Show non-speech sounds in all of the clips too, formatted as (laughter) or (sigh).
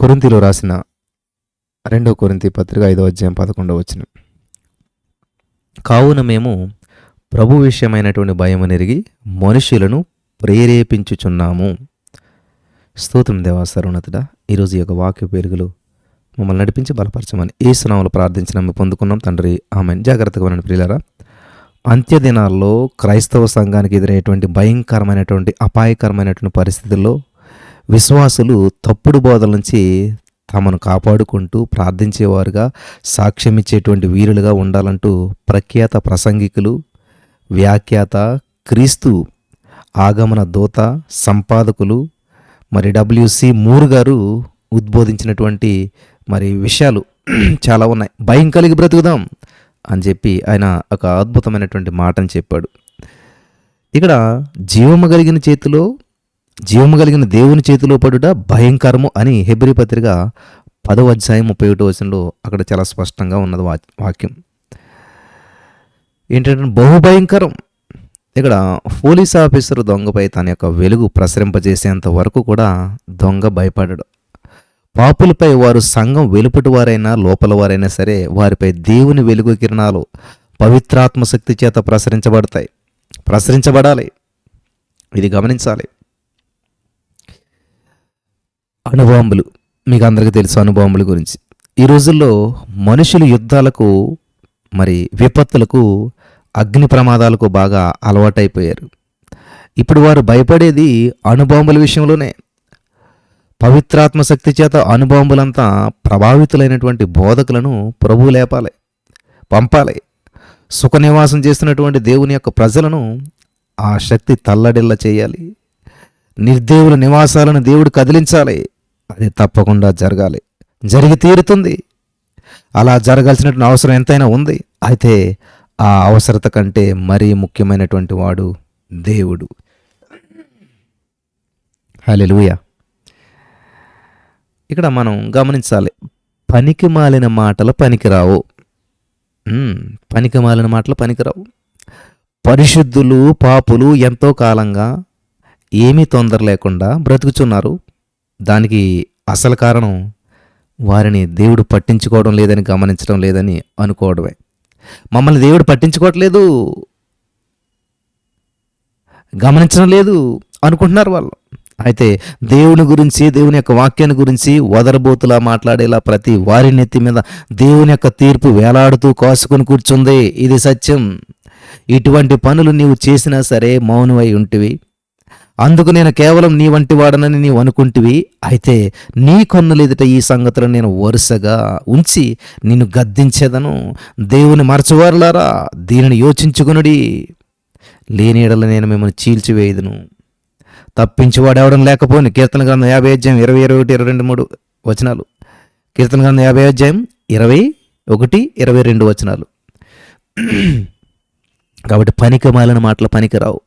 కొరింతిలో రాసిన రెండో కొరింతి పత్రిక ఐదో అధ్యాయం పదకొండవ వచ్చిన కావున మేము ప్రభు విషయమైనటువంటి భయం నెరిగి మనుషులను ప్రేరేపించుచున్నాము. స్తోత్రం దేవా సర్వోన్నతుడా ఈరోజు ఈ యొక్క వాక్య పేరుగులు మమ్మల్ని నడిపించి బలపరచమని ఏ సునాములు ప్రార్థించిన మేము పొందుకున్నాం. తండ్రి ఆమె జాగ్రత్తగా వినండి ప్రియులరా. అంత్యదినాల్లో క్రైస్తవ సంఘానికి ఎదురయ్యేటువంటి భయంకరమైనటువంటి అపాయకరమైనటువంటి పరిస్థితుల్లో విశ్వాసులు తప్పుడు బోధల నుంచి తమను కాపాడుకుంటూ ప్రార్థించేవారుగా సాక్ష్యం ఇచ్చేటువంటి వీరులుగా ఉండాలంటూ ప్రఖ్యాత ప్రసంగికులు వ్యాఖ్యాత క్రీస్తు ఆగమన దూత సంపాదకులు మరి డబ్ల్యూసి మూర్ గారు ఉద్బోధించినటువంటి మరి విషయాలు (clears throat) చాలా ఉన్నాయి. భయం కలిగి బ్రతుకుదాం అని చెప్పి ఆయన ఒక అద్భుతమైనటువంటి మాటని చెప్పాడు. ఇక్కడ జీవము కలిగిన చేతిలో జీవము కలిగిన దేవుని చేతిలో పడుట భయంకరము అని హెబ్రి పత్రిక పదవ అధ్యాయం ముప్పై ఒకటో వచనంలో అక్కడ చాలా స్పష్టంగా ఉన్నది వా వాక్యం. ఏంటంటే బహుభయంకరం ఇక్కడ పోలీస్ ఆఫీసర్ దొంగపై తన యొక్క వెలుగు ప్రసరింపజేసేంత వరకు కూడా దొంగ భయపడడు. పాపులపై వారు సంఘం వెలుపటి వారైనా లోపల వారైనా సరే వారిపై దేవుని వెలుగు కిరణాలు పవిత్రాత్మ శక్తి చేత ప్రసరించబడతాయి. ప్రసరించబడాలి. ఇది గమనించాలి. అణుబాంబులు మీకు అందరికీ తెలుసు అణుబాంబుల గురించి. ఈ రోజుల్లో మనుషులు యుద్ధాలకు మరి విపత్తులకు అగ్ని ప్రమాదాలకు బాగా అలవాటైపోయారు. ఇప్పుడు వారు భయపడేది అణుబాంబుల విషయంలోనే. పవిత్రాత్మ శక్తి చేత అణుబాంబులంతా ప్రభావితులైనటువంటి బోధకులను ప్రభు లేపాలి పంపాలి. సుఖ నివాసం చేస్తున్నటువంటి దేవుని యొక్క ప్రజలను ఆ శక్తి తల్లడిల్ల చేయాలి. నిర్దేవుల నివాసాలను దేవుడు కదిలించాలి. అది తప్పకుండా జరగాలి. జరిగి తీరుతుంది. అలా జరగాల్సినటువంటి అవసరం ఎంతైనా ఉంది. అయితే ఆ అవసరత కంటే మరీ ముఖ్యమైనటువంటి వాడు దేవుడు. హల్లెలూయా. ఇక్కడ మనం గమనించాలి. పనికి మాలిన మాటలు పనికిరావు. పనికి మాలిన మాటలు పనికిరావు. పరిశుద్ధులు పాపులు ఎంతో కాలంగా ఏమీ తొందర లేకుండా బ్రతుకుచున్నారు. దానికి అసలు కారణం వారిని దేవుడు పట్టించుకోవడం లేదని గమనించడం లేదని అనుకోవడమే. మమ్మల్ని దేవుడు పట్టించుకోవట్లేదు గమనించడం లేదు అనుకుంటున్నారు వాళ్ళు. అయితే దేవుని గురించి దేవుని యొక్క వాక్యాన్ని గురించి వదరబోతులా మాట్లాడేలా ప్రతి వారి నెత్తి మీద దేవుని యొక్క తీర్పు వేలాడుతూ కాసుకొని కూర్చుంది. ఇది సత్యం. ఇటువంటి పనులు నీవు చేసినా సరే మౌనమై ఉంటివి. అందుకు నేను కేవలం నీ వంటి వాడనని నీవు అనుకుంటివి. అయితే నీ కన్నులు ఈ సంగతులను నేను వరుసగా ఉంచి నిన్ను గద్దించేదను. దేవుని మరచువారులారా దీనిని యోచించుకునుడి. లేనిడల నేను మిమ్మల్ని చీల్చివేయదును. తప్పించువాడేవడం లేకపోని కీర్తన గ్రంథం యాభై అధ్యాయం ఇరవై ఇరవై ఒకటి ఇరవై రెండు మూడు వచనాలు. కీర్తన గ్రంథం యాభై అధ్యాయం ఇరవై ఒకటి ఇరవై రెండు వచనాలు. కాబట్టి పనికి మాలిన మాటలు పనికిరావు.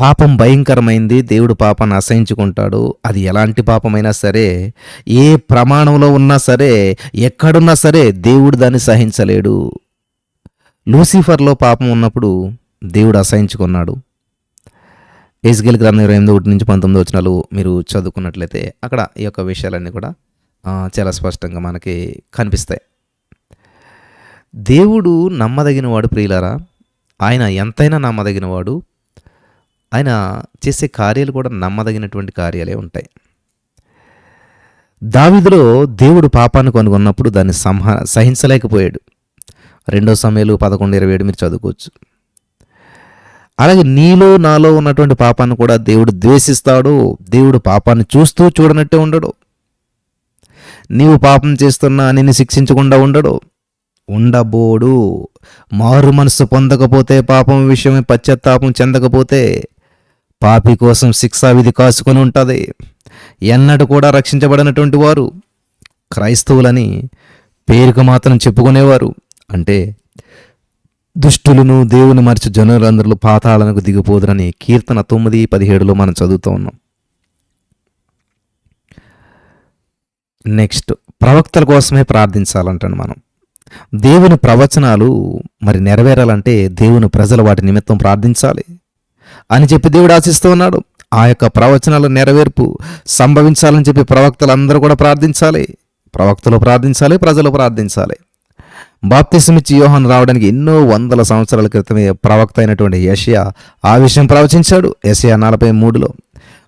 పాపం భయంకరమైంది దేవుడు పాపాన్ని అసహించుకుంటాడు. అది ఎలాంటి పాపమైనా సరే ఏ ప్రమాణంలో ఉన్నా సరే ఎక్కడున్నా సరే దేవుడు దాన్ని సహించలేడు. లూసిఫర్లో పాపం ఉన్నప్పుడు దేవుడు అసహించుకున్నాడు. ఏజ్గేల్ గ్రంథం ఇరవై ఎనిమిది ఒకటి నుంచి పంతొమ్మిది వచ్చినాలు మీరు చదువుకున్నట్లయితే అక్కడ ఈ యొక్క విషయాలన్నీ కూడా చాలా స్పష్టంగా మనకి కనిపిస్తాయి. దేవుడు నమ్మదగినవాడు ప్రియులారా ఆయన ఎంతైనా నమ్మదగినవాడు ఆయన చేసే కార్యాలు కూడా నమ్మదగినటువంటి కార్యాలే ఉంటాయి. దావిదిలో దేవుడు పాపాన్ని కనుగొన్నప్పుడు దాన్ని సంహ సహించలేకపోయాడు. రెండో సమయాలు పదకొండు ఇరవై ఏడు మీరు చదువుకోవచ్చు. అలాగే నీలో నాలో ఉన్నటువంటి పాపాన్ని కూడా దేవుడు ద్వేషిస్తాడు దేవుడు పాపాన్ని చూస్తూ చూడనట్టే ఉండడు. నీవు పాపం చేస్తున్నా నిన్ను శిక్షించకుండా ఉండడు. ఉండబోడు. మారు మనసు పొందకపోతే పాపం విషయమై పశ్చాత్తాపం చెందకపోతే పాపి కోసం శిక్షా విధి కాసుకొని ఉంటుంది. ఎన్నడు కూడా రక్షించబడినటువంటి వారు క్రైస్తవులని పేరుకు మాత్రం చెప్పుకునేవారు. అంటే దుష్టులను దేవుని మరిచి జనులందరూ పాతాళనకు దిగిపోదురని కీర్తన తొమ్మిది పదిహేడులో మనం చదువుతూ ఉన్నాం. నెక్స్ట్ ప్రవక్తల కోసమే ప్రార్థించాలంటాను మనం. దేవుని ప్రవచనాలు మరి నెరవేరాలంటే దేవుని ప్రజలు వాటి నిమిత్తం ప్రార్థించాలి. అని చెప్పి దేవుడు ఆశిస్తూ ఉన్నాడు. ఆ యొక్క ప్రవచనాల నెరవేర్పు సంభవించాలని చెప్పి ప్రవక్తలు అందరూ కూడా ప్రార్థించాలి. ప్రవక్తలు ప్రార్థించాలి ప్రజలు ప్రార్థించాలి. బాప్తిసమిచ్చి యోహాన్ రావడానికి ఎన్నో వందల సంవత్సరాల క్రితమే ప్రవక్త అయినటువంటి యషియా ఆ విషయం ప్రవచించాడు. యషియా నలభై మూడులో.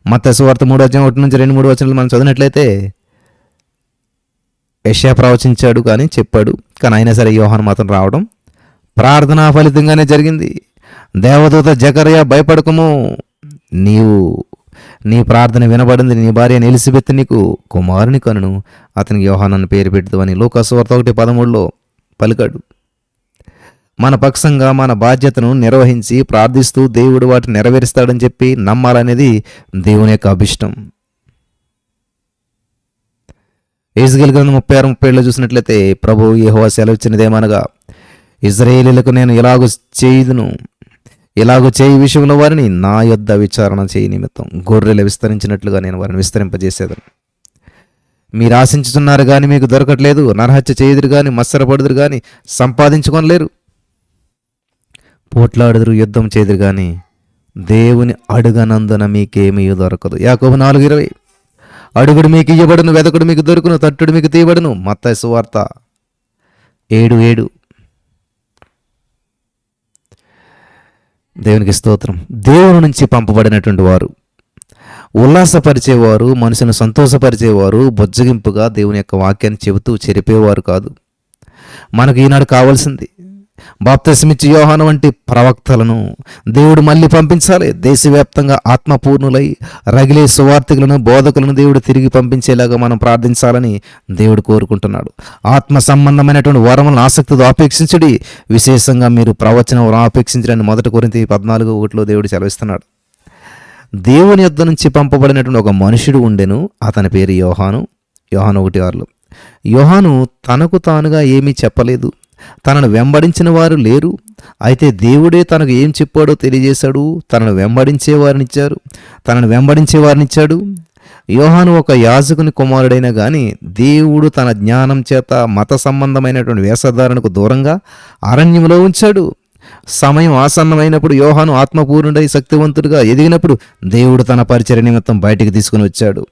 మత సువార్త మూడు వచ్చిన ఒకటి నుంచి రెండు మూడు వచనాలు మనం చదివినట్లయితే యషియా ప్రవచించాడు కానీ చెప్పాడు. కానీ అయినా సరే యోహాన్ మాత్రం రావడం ప్రార్థనా ఫలితంగానే జరిగింది. దేవదూత జకర్య భయపడకము. నీవు నీ ప్రార్థన వినబడింది నీ భార్య ఎలిజబెత్ నీకు కుమారుని కనును. అతనికి యోహానని పేరు పెడుతూ అని లోకస్వార్త ఒకటి పదమూడులో పలికాడు. మన పక్షంగా మన బాధ్యతను నిర్వహించి ప్రార్థిస్తూ దేవుడు వాటిని నెరవేరుస్తాడని చెప్పి నమ్మాలనేది దేవుని యొక్క అభిష్టం. ఏజ్గల్ గ్రంథం ముప్పై ఆరు ముప్పై ఏళ్ళు చూసినట్లయితే ప్రభు యెహోవా సెలవిచ్చినదేమనగా ఇజ్రాయేలీలకు నేను ఇలాగ చేయుదును. ఇలాగ చేయి విషయంలో వారిని నా యొద్ద విచారణ చేయి నిమిత్తం గొర్రెలు విస్తరించినట్లుగా నేను వారిని విస్తరింపజేసేదను. మీరు ఆశించుతున్నారు కానీ మీకు దొరకట్లేదు. నరహత్య చేయుదురు కానీ మత్సరపడుదురు కానీ సంపాదించుకొనలేరు. పోట్లాడుదురు యుద్ధం చేదురు కానీ దేవుని అడుగనందున మీకేమీ దొరకదు. యాకోబు నాలుగు ఇరవై. అడుగుడు మీకు ఇవ్వబడును వెదకుడు మీకు దొరుకును తట్టుడు మీకు తీయబడును. మత్త సువార్త ఏడు ఏడు. దేవునికి స్తోత్రం. దేవుని నుంచి పంపబడినటువంటి వారు ఉల్లాసపరిచేవారు మనుషులను సంతోషపరిచేవారు బొజ్జగింపుగా దేవుని యొక్క వాక్యాన్ని చెబుతూ చెరిపేవారు కాదు. మనకు ఈనాడు కావాల్సింది బాప్తస్మిచ్చి యోహాను వంటి ప్రవక్తలను దేవుడు మళ్ళీ పంపించాలి. దేశవ్యాప్తంగా ఆత్మపూర్ణులై రగిలే సువార్థికులను బోధకులను దేవుడు తిరిగి పంపించేలాగా మనం ప్రార్థించాలని దేవుడు కోరుకుంటున్నాడు. ఆత్మ సంబంధమైనటువంటి వరములను ఆసక్తితో ఆపేక్షించడి విశేషంగా మీరు ప్రవచనం ఆపేక్షించడాన్ని మొదటి కొరింత పద్నాలుగు ఒకటిలో దేవుడు సెలవిస్తున్నాడు. దేవుని యొద్ద నుంచి పంపబడినటువంటి ఒక మనుషుడు ఉండెను అతని పేరు యోహాను. యోహాను ఒకటి ఆరులో యోహాను తనకు తానుగా ఏమీ చెప్పలేదు. తనను వెంబడించిన వారు లేరు. అయితే దేవుడే తనకు ఏం చెప్పాడో తెలియజేశాడు. తనను వెంబడించే వారినిచ్చారు తనను వెంబడించే వారినిచ్చాడు యోహాను ఒక యాజకుని కుమారుడైనా కానీ దేవుడు తన జ్ఞానం చేత మత సంబంధమైనటువంటి వేషధారణకు దూరంగా అరణ్యంలో ఉంచాడు. సమయం ఆసన్నమైనప్పుడు యోహాను ఆత్మపూర్ణుడై శక్తివంతుడిగా ఎదిగినప్పుడు దేవుడు తన పరిచయ నిమిత్తం బయటికి తీసుకుని వచ్చాడు.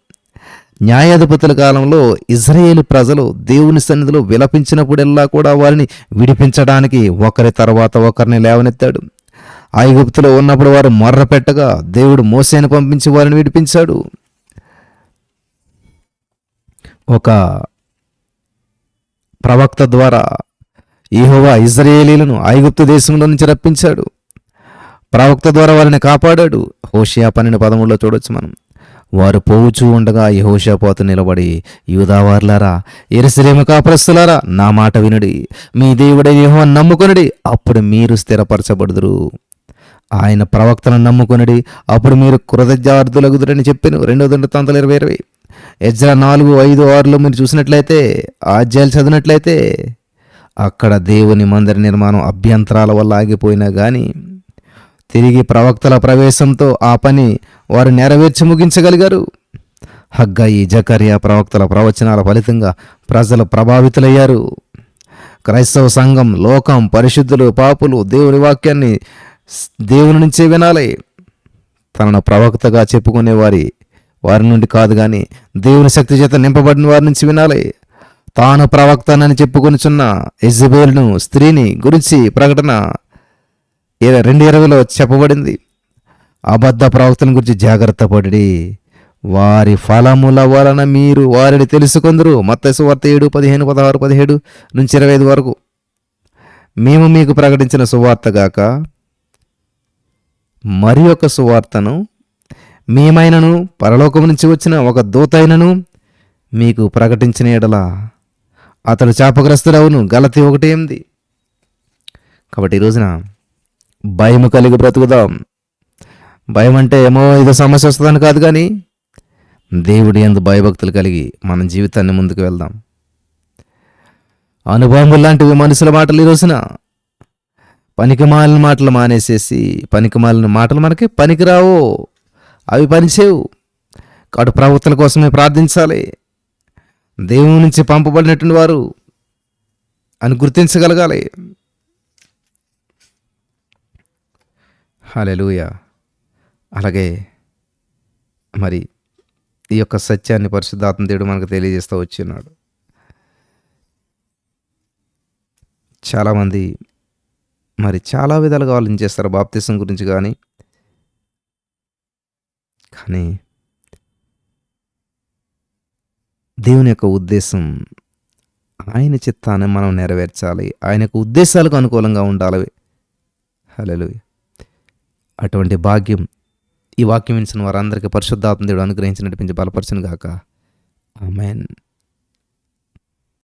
న్యాయాధిపతుల కాలంలో ఇజ్రాయేల్ ప్రజలు దేవుని సన్నిధిలో విలపించినప్పుడెల్లా కూడా వారిని విడిపించడానికి ఒకరి తర్వాత ఒకరిని లేవనెత్తాడు. ఐగుప్తులో ఉన్నప్పుడు వారు మొర్ర పెట్టగా దేవుడు మోసేను పంపించి వారిని విడిపించాడు. ఒక ప్రవక్త ద్వారా ఈహోవా ఇజ్రాయేలీలను ఐగుప్తు దేశంలో నుంచి రప్పించాడు. ప్రవక్త ద్వారా వారిని కాపాడాడు. హోషియా పన్నెండు పదమూడులో చూడొచ్చు మనం. వారు పోవుచూ ఉండగా యహోషాపోతు నిలబడి యూదావార్లారా ఎరుసలేమ కాపురస్తులారా నా మాట వినుడి. మీ దేవుడే యెహోవా నమ్ముకొనుడి అప్పుడు మీరు స్థిరపరచబడుదురు. ఆయన ప్రవక్తను నమ్ముకొనుడి అప్పుడు మీరు కృతజ్ఞార్థులగుదురని చెప్పాను. రెండో దండ తంతలు ఇరవై ఇరవై. ఎజ్రా నాలుగు ఐదు ఆరులో మీరు చూసినట్లయితే ఆజ్యాలు చదివినట్లయితే అక్కడ దేవుని మందిర నిర్మాణం అభ్యంతరాల వల్ల ఆగిపోయినా కానీ తిరిగి ప్రవక్తల ప్రవేశంతో ఆ పని వారు నెరవేర్చి ముగించగలిగారు. హగ్గాయి జకర్యా ప్రవక్తల ప్రవచనాల ఫలితంగా ప్రజలు ప్రభావితులయ్యారు. క్రైస్తవ సంఘం లోకం పరిశుద్ధులు పాపులు దేవుని వాక్యాన్ని దేవుని నుంచే వినాలి. తనను ప్రవక్తగా చెప్పుకునే వారి వారి నుండి కాదు కానీ దేవుని శక్తి చేత నింపబడిన వారి నుంచి వినాలి. తాను ప్రవక్తనని చెప్పుకొనిచున్న ఇజబేల్ను స్త్రీని గురించి ప్రకటన రెండు ఇరవైలో చెప్పబడింది. అబద్ధ ప్రవక్తల గురించి జాగ్రత్త పడి వారి ఫలముల వలన మీరు వారిని తెలుసుకుందరు. మత్తసు వార్త ఏడు పదిహేను పదహారు పదిహేడు నుంచి ఇరవై ఐదు వరకు. మేము మీకు ప్రకటించిన సువార్త గాక మరి ఒక సువార్తను మేమైనను పరలోకం నుంచి వచ్చిన ఒక దూతైనను మీకు ప్రకటించిన ఎడలా అతడు చాపగ్రస్తుడవును గలతి ఒకటేంది కాబట్టి ఈ రోజున భయము కలిగి బ్రతుకుదాం. భయం అంటే ఏమో ఏదో సమస్య వస్తుందని కాదు కానీ దేవుడి ఎందు భయభక్తులు కలిగి మన జీవితాన్ని ముందుకు వెళ్దాం. అనుభవం లాంటివి మనుషుల మాటలు ఈ రోజున. పనికిమాలిన మాటలు మానేసేసి పనికిమాలిన మాటలు మనకి పనికిరావు. అవి పనిచేవు కాడు ప్రవక్తల కోసమే ప్రార్థించాలి. దేవుని నుంచి పంపబడినటువంటి వారు అని గుర్తించగలగాలి. హాలెలూయ. అలాగే మరి ఈ యొక్క సత్యాన్ని పరిశుద్ధాత్మ దేవుడు మనకు తెలియజేస్తూ వచ్చినాడు. చాలామంది మరి చాలా విధాలుగా ఆలోచించేస్తారు బాప్తిసం గురించి కానీ కానీ దేవుని యొక్క ఉద్దేశం ఆయన చిత్తాన్ని మనం నెరవేర్చాలి. ఆయన యొక్క ఉద్దేశాలకు అనుకూలంగా ఉండాలి. హలో అటువంటి భాగ్యం ఈ వాక్యం వినిచిన వారందరికీ పరిశుద్ధాత్మ దేవుడు అనుగ్రహించి నడిపించి బలపరచును గాక ఆమెన్.